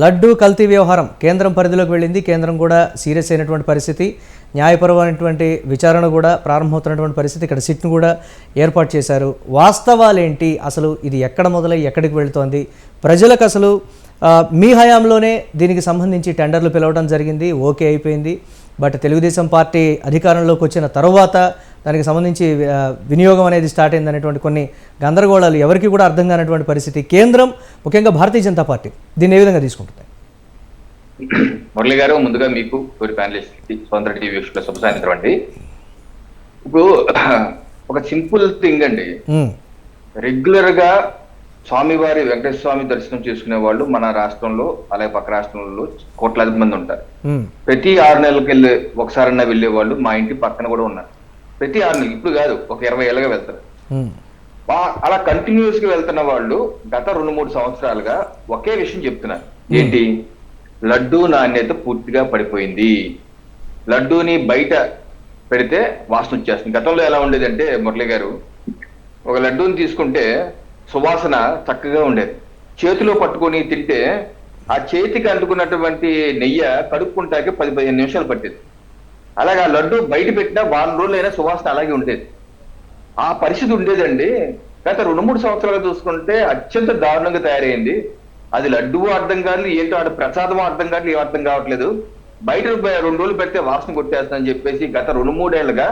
లడ్డూ కల్తీ వ్యవహారం కేంద్రం పరిధిలోకి వెళ్ళింది. కేంద్రం కూడా సీరియస్ అయినటువంటి పరిస్థితి. న్యాయపరమైనటువంటి విచారణ కూడా ప్రారంభమవుతున్నటువంటి పరిస్థితి. ఇక్కడ సిట్ను కూడా ఏర్పాటు చేశారు. వాస్తవాలేంటి? అసలు ఇది ఎక్కడ మొదలై ఎక్కడికి వెళుతోంది? ప్రజలకు అసలు మీ హయాంలోనే దీనికి సంబంధించి టెండర్లు పిలవడం జరిగింది. ఓకే అయిపోయింది. బట్ తెలుగుదేశం పార్టీ అధికారంలోకి వచ్చిన తర్వాత దానికి సంబంధించి వినియోగం అనేది స్టార్ట్ అయింది అనేటువంటి కొన్ని గందరగోళాలు ఎవరికి కూడా అర్థం కానటువంటి పరిస్థితి. కేంద్రం ముఖ్యంగా భారతీయ జనతా పార్టీ దీన్ని ఏ విధంగా తీసుకుంటుంది? మురళి గారు ముందుగా మీకు తోటి ప్యానలిస్ట్ టీవీ వీక్షకుల శుభ సాయంత్రం అండి. ఇప్పుడు ఒక సింపుల్ థింగ్ అండి. రెగ్యులర్గా స్వామివారి వెంకటేశ్వర స్వామి దర్శనం చేసుకునే వాళ్ళు మన రాష్ట్రంలో అలాగే పక్క రాష్ట్రంలో కోట్లాది మంది ఉంటారు. ప్రతి ఆరు నెలలకు వెళ్ళే ఒకసారన్నా వెళ్ళే వాళ్ళు మా ఇంటి పక్కన కూడా ఉన్నారు. ప్రతి ఆరు నెలలు. ఇప్పుడు కాదు ఒక ఇరవై ఏళ్ళగా వెళ్తారు. అలా కంటిన్యూస్గా వెళ్తున్న వాళ్ళు గత రెండు మూడు సంవత్సరాలుగా ఒకే విషయం చెప్తున్నారు. ఏంటి? లడ్డూ నాణ్యత పూర్తిగా పడిపోయింది. లడ్డూని బయట పెడితే వాసన వచ్చేస్తుంది. గతంలో ఎలా ఉండేదంటే మురళి గారు ఒక లడ్డూని తీసుకుంటే సువాసన చక్కగా ఉండేది. చేతిలో పట్టుకొని తింటే ఆ చేతికి అంటుకున్నటువంటి నెయ్యి కడుక్కుంటాకే పది పదిహేను నిమిషాలు పట్టేది. అలాగే ఆ లడ్డు బయట పెట్టినా వారం రోజులైనా సువాసన అలాగే ఉండేది. ఆ పరిస్థితి ఉండేదండి. గత రెండు మూడు సంవత్సరాలు చూసుకుంటే అత్యంత దారుణంగా తయారైంది. అది లడ్డు అర్థం కాదు ఏంటో అటు ప్రసాదం అర్థం కాదు ఏం అర్థం కావట్లేదు. బయట రెండు రోజులు పెడితే వాసన కొట్టేస్తుందని చెప్పేసి గత రెండు మూడేళ్ళుగా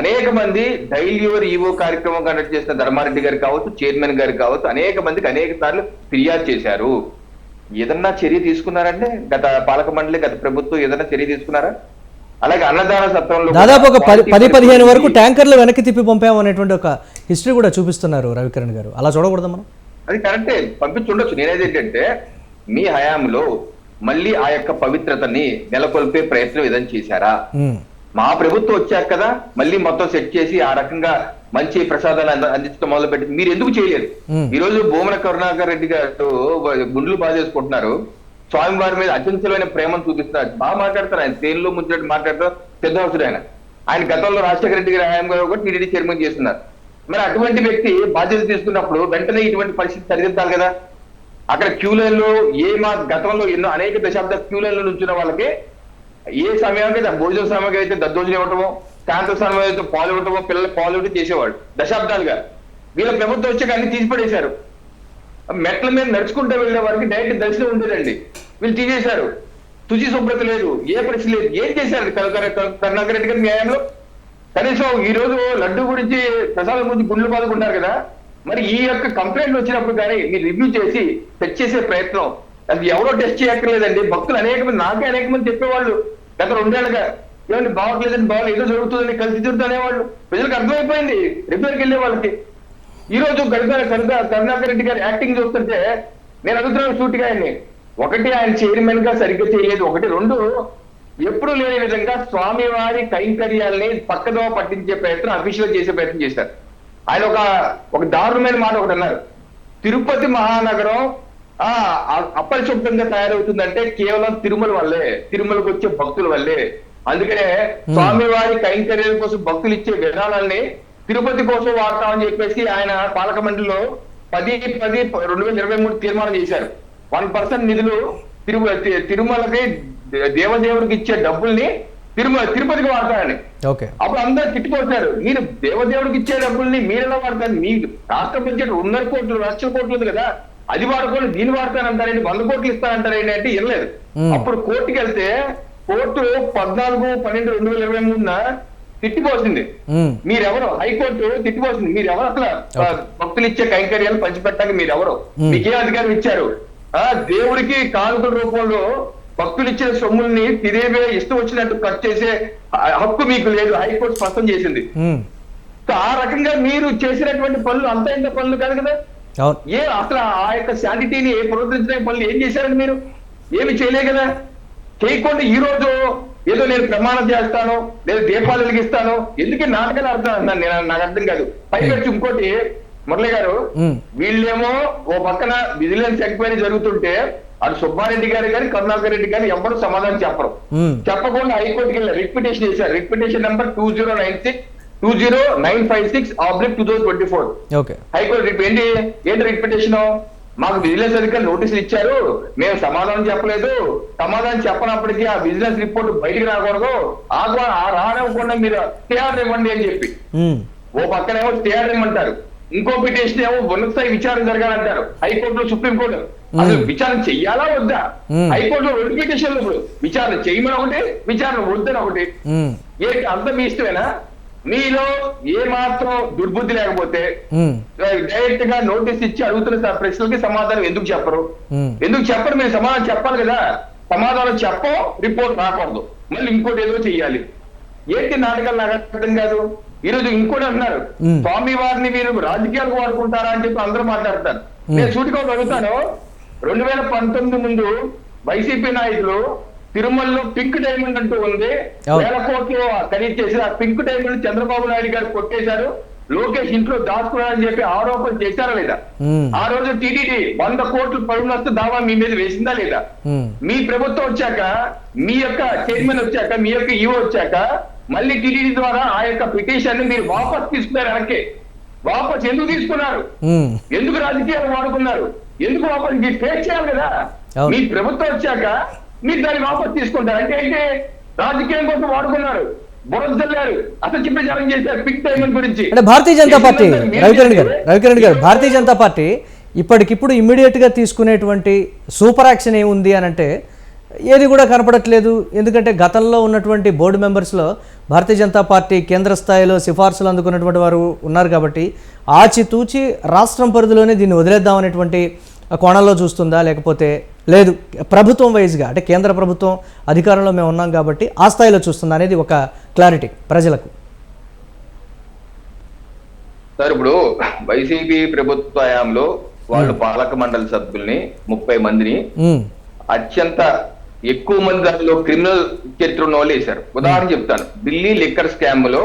అనేక మంది డైలీ యువర్ ఈవో కార్యక్రమం కండక్ట్ చేసిన ధర్మారెడ్డి గారు కావచ్చు చైర్మన్ గారు కావచ్చు అనేక మందికి అనేక సార్లు ఫిర్యాదు చేశారు. ఏదన్నా చర్య తీసుకున్నారంటే గత పాలక మండలి గత ప్రభుత్వం ఏదన్నా చర్య తీసుకున్నారా? అలాగే అన్నదాన సత్రంలో దాదాపు ఒక పది పది పదిహేను వరకు ట్యాంకర్లు వెనక్కి తిప్పి పంపాము అనేటువంటి ఒక హిస్టరీ కూడా చూపిస్తున్నారు రవికిరణ్ గారు. అలా చూడకూడదు మనం? అది కరెక్టే. పంపించుండొచ్చు. నేనేది ఏంటంటే మీ హయాంలో మళ్ళీ ఆ యొక్క పవిత్రతని నెలకొల్పే ప్రయత్నం ఏదైనా చేశారా? మా ప్రభుత్వం వచ్చాక కదా మళ్ళీ మొత్తం సెట్ చేసి ఆ రకంగా మంచి ప్రసాదాలు అంద- అందించడం మొదలు పెట్టి మీరు ఎందుకు చేయలేదు? మ్మ్. ఈ రోజు భూమన కరుణాకర్ రెడ్డి గారు గుండ్లు బాగా చేసుకుంటున్నారు. స్వామి వారి మీద అత్యంతమైన ప్రేమను చూపిస్తున్నారు బాగా మాట్లాడతారు ఆయన. తేనెలో ముంచినట్టు మాట్లాడతారు. పెద్దవసుడు ఆయన. ఆయన గతంలో రాజశేఖర రెడ్డి గారి హయాం కూడా టీడీడీ చైర్మన్ చేస్తున్నారు. మరి అటువంటి వ్యక్తి బాధ్యత తీసుకున్నప్పుడు వెంటనే ఇటువంటి పరిస్థితి సరిదిద్దాలి కదా. అక్కడ క్యూ లైన్లో ఏ మా గతంలో ఎన్నో అనేక దశాబ్ద క్యూ లైన్లో వాళ్ళకి ఏ సమయానికి భోజన సమయానికి అయితే దద్దోజనం ఇవ్వటమో శాంత సమయం అయితే పాలు ఇవ్వటమో పిల్లలు పాలు ఇవ్వటం చేసేవాడు దశాబ్దాలుగా. వీళ్ళ ప్రభుత్వం వచ్చాక అన్ని తీసిపడేశారు. మెట్ల మీద నడుచుకుంటూ వెళ్ళే వారికి డైరెక్ట్ దర్శనం ఉండేదండి. వీళ్ళు తీసేశారు. తుచి శుభ్రత లేదు ఏ ప్రశ్న లేదు. ఏం చేశారు? కరుణాకర్ రెడ్డి గారి న్యాయంలో? కనీసం ఈ రోజు లడ్డు గురించి ప్రసాదం గురించి గుండెలు పాదుకుంటారు కదా. మరి ఈ యొక్క కంప్లైంట్ వచ్చినప్పుడు కానీ మీరు రివ్యూ చేసి టెస్ట్ చేసే ప్రయత్నం. అది ఎవరో టెస్ట్ చేయక్కర్లేదండి. భక్తులు అనేక మంది నాకే అనేక మంది చెప్పేవాళ్ళు గత రెండేళ్ళగా ఏమండి బాగోట్లేదండి బాగా ఏదో జరుగుతుందని కలిసి తిరుగుతూ అనేవాళ్ళు ప్రజలకు అర్థమైపోయింది. రిపేర్కి వెళ్ళే వాళ్ళకి. ఈ రోజు గడిప కనుక కరుణాకర్ రెడ్డి గారి యాక్టింగ్ చూస్తుంటే నేను అడుగుతున్నాను సూటిగా ఆయన్ని. ఒకటి ఆయన చైర్మన్గా సరిగ్గా చేయలేదు. ఒకటి రెండు ఎప్పుడు లేని విధంగా స్వామివారి కైంకర్యాల్ని పక్కదో పట్టించే ప్రయత్నం అఫీషియల్ చేసే ప్రయత్నం చేశారు. ఆయన ఒక ఒక దారుణమైన మాట ఒకటి అన్నారు. తిరుపతి మహానగరం అపరిశుభ్రంగా తయారవుతుందంటే కేవలం తిరుమల వల్లే తిరుమలకు వచ్చే భక్తుల వల్లే. అందుకనే స్వామివారి కైంకర్యాల కోసం భక్తులు ఇచ్చే విధానాల్ని తిరుపతి కోసం వాడతామని చెప్పేసి ఆయన పాలక మండలిలో పది పది రెండు వేల ఇరవై మూడు తీర్మానం చేశారు. వన్ పర్సెంట్ నిధులు తిరుమ తిరుమలకి దేవదేవుడికి ఇచ్చే డబ్బుల్ని తిరుమల తిరుపతికి వాడతారని. అప్పుడు అందరు తిట్టుకొచ్చారు. మీరు దేవదేవుడికి ఇచ్చే డబ్బుల్ని మీరెలా వాడతారు? మీ రాష్ట్ర బడ్జెట్ రెండున్నర కోట్లు లక్షల కోట్లు ఉంది కదా. అది వాడుకొని దీన్ని వాడతానంటారండి వంద కోట్లు ఇస్తానంటారండి అంటే మ్మ్. అప్పుడు కోర్టుకి వెళ్తే కోర్టు పద్నాలుగు పన్నెండు రెండు వేల ఇరవై మూడున తిట్టిపోసింది. మీరెవరు? హైకోర్టు తిట్టిపోతుంది మీరెవరు అసలు? భక్తులు ఇచ్చే కైంకర్యాలు పంచిపెట్టడానికి మీరెవరు. మీకేం అధికారం ఇచ్చారు. ఆ దేవుడికి కానుకల రూపంలో భక్తులు ఇచ్చిన సొమ్ముల్ని తిరిగే ఇష్టం వచ్చినట్టు ఖర్చు చేసే హక్కు మీకు లేదు. హైకోర్టు స్పష్టం చేసింది. ఆ రకంగా మీరు చేసినటువంటి పనులు అంత ఇంత పనులు కాదు కదా? ఏ అసలు ఆ యొక్క శాంటిటీని పునరుద్ధరించడానికి పనులు ఏం చేశారండి మీరు? ఏమి చేయలే కదా? చేయకుండా ఈ రోజు ఏదో నేను ప్రమాణం చేస్తాను లేదా దీపాలు వెలిగిస్తాను ఎందుకు నాటకాలు అర్థం అన్నాను నేను నాకు అర్థం కాదు. పైపెచ్చి ఇంకోటి మురళి గారు వీళ్ళేమో ఓ పక్కన విజిలెన్స్ ఎంక్వైరీ జరుగుతుంటే అటు సుబ్బారెడ్డి గారు కానీ కరుణాకర్ రెడ్డి గారు ఎవరు సమాధానం చెప్పరు. చెప్పకుండా హైకోర్టుకి వెళ్ళారు రిట్ పిటిషన్ చేశారు. Writ petition number two zero nine six two zero nine five six oblique two thousand twenty four. High court writ ఏంటి ఏంటి రిట్ పిటిషన్ మాకు విజిలెన్స్ అధికారులు నోటీసులు ఇచ్చారు. మేము సమాధానం చెప్పలేదు. సమాధానం చెప్పనప్పటికీ ఆ విజిలెన్స్ రిపోర్ట్ బయటికి రాకూడదు. ఆ రానివ్వకుండా మీరు స్టేఆర్డర్ ఇవ్వండి అని చెప్పి. ఓ పక్కనేమో స్టేఆర్డర్ ఇవ్వమంటారు. ఇంకో పిటిషన్ ఏమో ఉన్నత స్థాయి విచారణ జరగాలంటారు. హైకోర్టులో సుప్రీంకోర్టు. అసలు విచారణ చెయ్యాలా వద్దా. హైకోర్టులో రెండు పిటిషన్లు ఇప్పుడు. విచారణ చేయమని ఒకటి విచారణ వద్దని ఒకటి. ఏంటి అంత మీ ఇష్టమేనా? మీలో ఏ మాత్రం దుర్బుద్ధి లేకపోతే డైరెక్ట్గా నోటీస్ ఇచ్చి అడుగుతున్న స- ప్రశ్నలకి సమాధానం ఎందుకు చెప్పరు. ఎందుకు చెప్పరు? మీరు సమాధానం చెప్పాలి కదా. సమాధానం చెప్పం రిపోర్ట్ రాకూడదు. మళ్ళీ ఇంకోటి ఏదో చెయ్యాలి. ఏంటి నాటకాలు నాకు అర్థం కాదు? ఈ రోజు ఇంకోటి అంటున్నారు. మ్మ్. స్వామి వారిని మీరు రాజకీయాలకు వాడుకుంటారా అని చెప్పి అందరూ మాట్లాడతారు. నేను సూటిగా అడుగుతాను. రెండు వేల పంతొమ్మిది ముందు వైసీపీ నాయకులు తిరుమలలో పింక్ డైమండ్ అంటూ ఉంది. వేల కోట్లు ఖరీదు చేసి ఆ పింక్ డైమండ్ చంద్రబాబు నాయుడు గారు కొట్టేశారు. లోకేష్ ఇంట్లో దాచుకున్నారని చెప్పి ఆరోపణ చేశారా లేదా? ఆ రోజు టీడీటీ వంద కోట్లు పరువునస్తు దావా మీ మీద వేసిందా లేదా? మీ ప్రభుత్వం వచ్చాక మీ యొక్క చైర్మన్ వచ్చాక మీ యొక్క ఈవో వచ్చాక మళ్ళీ టీడీడీ ద్వారా ఆ యొక్క పిటిషన్ మీరు వాపస్ తీసుకున్నారు వెనక్కి. వాపస్ ఎందుకు తీసుకున్నారు? ఎందుకు రాజకీయాలు వాడుకున్నారు? ఎందుకు వాపస్? మీరు ఫేస్ చేయాలి కదా. మీ ప్రభుత్వం వచ్చాక మీరు దాన్ని వాపస్ తీసుకుంటారు. అంటే ఏంటి రాజకీయం కోసం వాడుకున్నారు. అంటే భారతీయ జనతా పార్టీ రవికిరణ్ గారు రవికిరణ్ గారు భారతీయ జనతా పార్టీ ఇప్పటికిప్పుడు ఇమ్మీడియట్గా తీసుకునేటువంటి సూపర్ యాక్షన్ ఏముంది అని అంటే ఏది కూడా కనపడట్లేదు. ఎందుకంటే గతంలో ఉన్నటువంటి బోర్డు మెంబర్స్లో భారతీయ జనతా పార్టీ కేంద్ర స్థాయిలో సిఫార్సులు అందుకున్నటువంటి వారు ఉన్నారు కాబట్టి ఆచితూచి రాష్ట్రం పరిధిలోనే దీన్ని వదిలేద్దాం అనేటువంటి కోణంలో చూస్తుందా? లేకపోతే లేదు ప్రభుత్వం వైజ్గా అంటే కేంద్ర ప్రభుత్వం అధికారంలో మేము ఉన్నాం కాబట్టి ఆ స్థాయిలో చూస్తుందా అనేది ఒక క్లారిటీ ప్రజలకు. సార్ ఇప్పుడు వైసీపీ ప్రభుత్వ హయాంలో వాళ్ళు పాలక మండలి సభ్యుల్ని ముప్పై మందిని అత్యంత ఎక్కువ మంది దానిలో క్రిమినల్ చరిత్ర ఉన్న వాళ్ళు వేశారు ఉదాహరణ చెప్తాను. ఢిల్లీ లిక్కర్ స్కామ్లో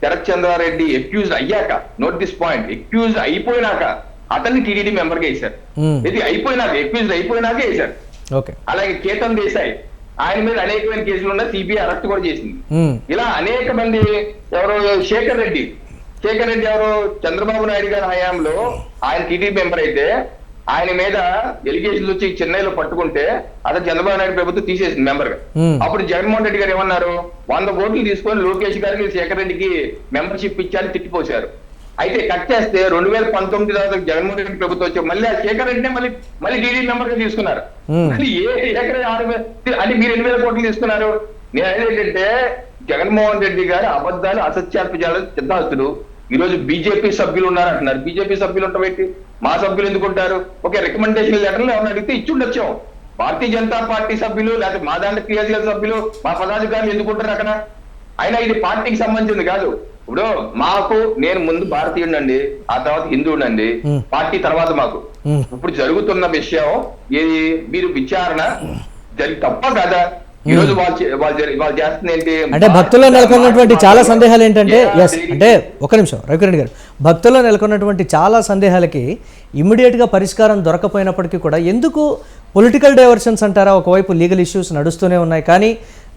శరత్ చంద్రారెడ్డి ఎక్యూజ్ అయ్యాక నోట్ దిస్ పాయింట్ ఎక్యూజ్ అయిపోయినాక అతన్ని టీడీడీ మెంబర్గా వేశారు. ఇది అయిపోయినాక ఎక్యూజ్ అయిపోయినాక వేశారు. అలాగే కేతన్ దేశాయ్ ఆయన మీద అనేకమైన కేసులు ఉన్న సిబిఐ అరెస్ట్ కూడా చేసింది. ఇలా అనేక మంది ఎవరో శేఖర్ రెడ్డి శేఖర్ రెడ్డి ఎవరు చంద్రబాబు నాయుడు గారి హయాంలో ఆయన టీడీ మెంబర్ అయితే ఆయన మీద ఎలిగేషన్లు వచ్చి చెన్నైలో పట్టుకుంటే అతను చంద్రబాబు నాయుడు ప్రభుత్వం తీసేసింది మెంబర్గా. అప్పుడు జగన్మోహన్ రెడ్డి గారు ఏమన్నారు? వంద కోట్లు తీసుకొని లోకేష్ గారికి శేఖర్ రెడ్డికి మెంబర్షిప్ ఇచ్చారని తిట్టిపోశారు. అయితే కట్ చేస్తే రెండు వేల పంతొమ్మిది తర్వాత జగన్మోహన్ రెడ్డి ప్రభుత్వం వచ్చి మళ్ళీ ఆ శేఖర్ రెడ్డినే మళ్ళీ మళ్ళీ టీడీ మెంబర్గా తీసుకున్నారు. మళ్ళీ ఏ రెడ్డి ఆరు వేల అంటే మీరు ఎన్ని వేల కోట్లు తీసుకున్నారు. నేను ఏంటంటే జగన్మోహన్ రెడ్డి గారు అబద్ధాలు అసత్యాల్పజాలు సిద్ధాస్తులు ఈ రోజు బీజేపీ సభ్యులు ఉన్నారు అంటున్నారు బీజేపీ సభ్యులు ఉంటాబెట్టి మా సభ్యులు ఎందుకు ఉంటారు? ఒక రికమెండేషన్ లెటర్లు ఎవరిని అడిగితే ఇచ్చి ఉండొచ్చాం భారతీయ జనతా పార్టీ సభ్యులు లేకపోతే మా దాంట్లో క్రియాశీల సభ్యులు మా పదాధికారులు ఎందుకు ఉంటారు అక్కడ? అయినా ఇది పార్టీకి సంబంధించింది కాదు. ఇప్పుడు మాకు నేను ముందు భారతీయుడండి ఆ తర్వాత హిందువుడండి. పార్టీ తర్వాత మాకు. ఇప్పుడు జరుగుతున్న విషయం ఏది మీరు విచారణ జరి తప్ప కదా? ఈ రోజు వాళ్ళు చేస్తుంది ఏంటి? అంటే భక్తుల్లో నెలకొన్నటువంటి చాలా సందేహాలు ఏంటంటే ఎస్ అంటే ఒక నిమిషం రవికిరణ్ గారు భక్తుల్లో నెలకొన్నటువంటి చాలా సందేహాలకి ఇమ్మీడియట్గా పరిష్కారం దొరకపోయినప్పటికీ కూడా ఎందుకు పొలిటికల్ డైవర్షన్స్ అంటారా? ఒకవైపు లీగల్ ఇష్యూస్ నడుస్తూనే ఉన్నాయి కానీ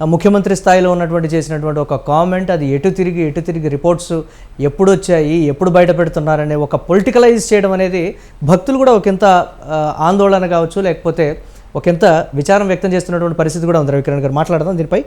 ముఖ్యమంత్రి స్థాయిలో ఉన్నటువంటి చేసినటువంటి ఒక కామెంట్ అది ఎటు తిరిగి ఎటు తిరిగి రిపోర్ట్స్ ఎప్పుడు వచ్చాయి ఎప్పుడు బయట పెడుతున్నారనే ఒక పొలిటికలైజ్ చేయడం అనేది భక్తులు కూడా ఒకంత ఆందోళన కావచ్చు లేకపోతే ఒకంత విచారం వ్యక్తం చేస్తున్నటువంటి పరిస్థితి కూడా ఉంది. రవికిరణ్ గారు మాట్లాడదాం దీనిపై.